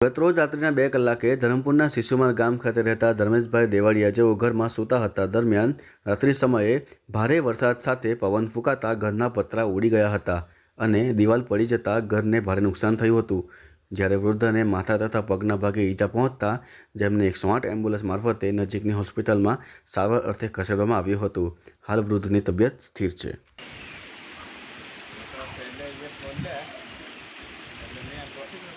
ગતરોજ રાત્રિના બે કલાકે ધરમપુરના શિશુમાર ગામ ખાતે રહેતા ધર્મેશભાઈ દેવાડિયા જેઓ ઘરમાં સૂતા હતા દરમિયાન રાત્રિ સમયે ભારે વરસાદ સાથે પવન ફૂંકાતા ઘરના પતરા ઉડી ગયા હતા અને દિવાલ પડી જતાં ઘરને ભારે નુકસાન થયું હતું. જ્યારે વૃદ્ધને માથા તથા પગના ભાગે ઈજા પહોંચતા જેમને એકસો આઠ એમ્બ્યુલન્સ મારફતે નજીકની હોસ્પિટલમાં સારવાર અર્થે ખસેડવામાં આવ્યું હતું. હાલ વૃદ્ધની તબિયત સ્થિર છે. હા,